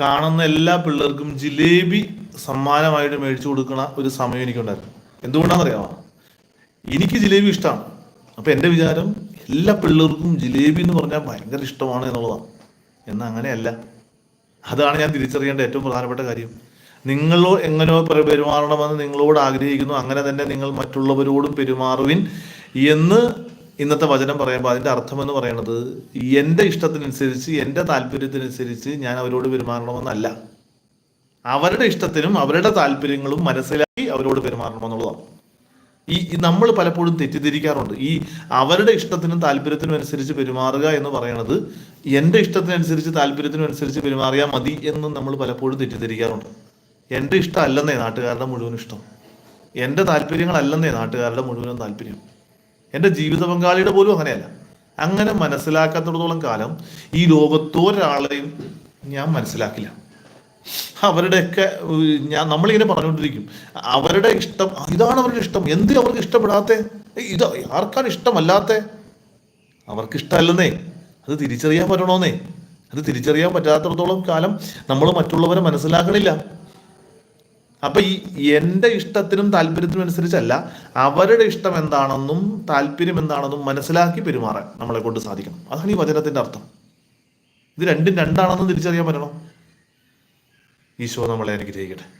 കാണുന്ന എല്ലാ പിള്ളേർക്കും ജിലേബി സമ്മാനമായിട്ട് മേടിച്ചു കൊടുക്കുന്ന ഒരു സമയം എനിക്കുണ്ടായിരുന്നു. എന്തുകൊണ്ടാണെന്നറിയാമോ? എനിക്ക് ജിലേബി ഇഷ്ടമാണ്. അപ്പം എന്റെ വിചാരം എല്ലാ പിള്ളേർക്കും ജിലേബി എന്ന് പറഞ്ഞാൽ ഭയങ്കര ഇഷ്ടമാണ് എന്നുള്ളതാണ്. എന്നാൽ അങ്ങനെയല്ല. അതാണ് ഞാൻ തിരിച്ചറിയേണ്ട ഏറ്റവും പ്രധാനപ്പെട്ട കാര്യം. നിങ്ങളോ എങ്ങനെയോ പെരു- പെരുമാറണമെന്ന് നിങ്ങളോട് ആഗ്രഹിക്കുന്നു. അങ്ങനെ തന്നെ നിങ്ങൾ മറ്റുള്ളവരോടും പെരുമാറുവിൻ എന്ന് ഇന്നത്തെ വചനം പറയുമ്പോൾ അതിന്റെ അർത്ഥം എന്ന് പറയുന്നത് എന്റെ ഇഷ്ടത്തിനനുസരിച്ച് എന്റെ താല്പര്യത്തിനനുസരിച്ച് ഞാൻ അവരോട് പെരുമാറണമെന്നല്ല. അവരുടെ ഇഷ്ടത്തിനും അവരുടെ താല്പര്യങ്ങളും മനസ്സിലാക്കി അവരോട് പെരുമാറണമെന്നുള്ളതാണ്. ഈ നമ്മൾ പലപ്പോഴും തെറ്റിദ്ധരിക്കാറുണ്ട്. ഈ അവരുടെ ഇഷ്ടത്തിനും താല്പര്യത്തിനും അനുസരിച്ച് പെരുമാറുക എന്ന് പറയുന്നത് എന്റെ ഇഷ്ടത്തിനനുസരിച്ച് താല്പര്യത്തിനും അനുസരിച്ച് പെരുമാറിയാൽ മതി എന്ന് നമ്മൾ പലപ്പോഴും തെറ്റിദ്ധരിക്കാറുണ്ട്. എന്റെ ഇഷ്ടമല്ലെന്നേ നാട്ടുകാരുടെ മുഴുവൻ ഇഷ്ടം. എന്റെ താല്പര്യങ്ങളല്ലെന്നേ നാട്ടുകാരുടെ മുഴുവനും താല്പര്യം. എന്റെ ജീവിത പങ്കാളിയുടെ പോലും അങ്ങനെയല്ല. അങ്ങനെ മനസ്സിലാക്കാത്തിടത്തോളം കാലം ഈ ലോകത്തോരാളെയും ഞാൻ മനസ്സിലാക്കില്ല. അവരുടെയൊക്കെ ഞാൻ നമ്മളിങ്ങനെ പറഞ്ഞുകൊണ്ടിരിക്കും. അവരുടെ ഇഷ്ടം ഇതാണ് അവരുടെ ഇഷ്ടം. എന്ത് അവർക്ക് ഇഷ്ടപ്പെടാത്ത? ഇത് ആർക്കാണ് ഇഷ്ടമല്ലാത്ത? അവർക്ക് ഇഷ്ടമല്ലെന്നേ അത് തിരിച്ചറിയാൻ പറ്റണോന്നേ. അത് തിരിച്ചറിയാൻ പറ്റാത്തിടത്തോളം കാലം നമ്മൾ മറ്റുള്ളവരെ മനസ്സിലാക്കണില്ല. അപ്പൊ ഈ എന്റെ ഇഷ്ടത്തിനും താല്പര്യത്തിനും അനുസരിച്ചല്ല അവരുടെ ഇഷ്ടം എന്താണെന്നും താല്പര്യം എന്താണെന്നും മനസ്സിലാക്കി പെരുമാറാൻ നമ്മളെ കൊണ്ട് സാധിക്കണം. അതാണ് ഈ വചനത്തിന്റെ അർത്ഥം. ഇത് രണ്ടും രണ്ടാണെന്ന് തിരിച്ചറിയാൻ പറ്റണം? ഈശോ നമ്മളെ അനുഗ്രഹിക്കട്ടെ.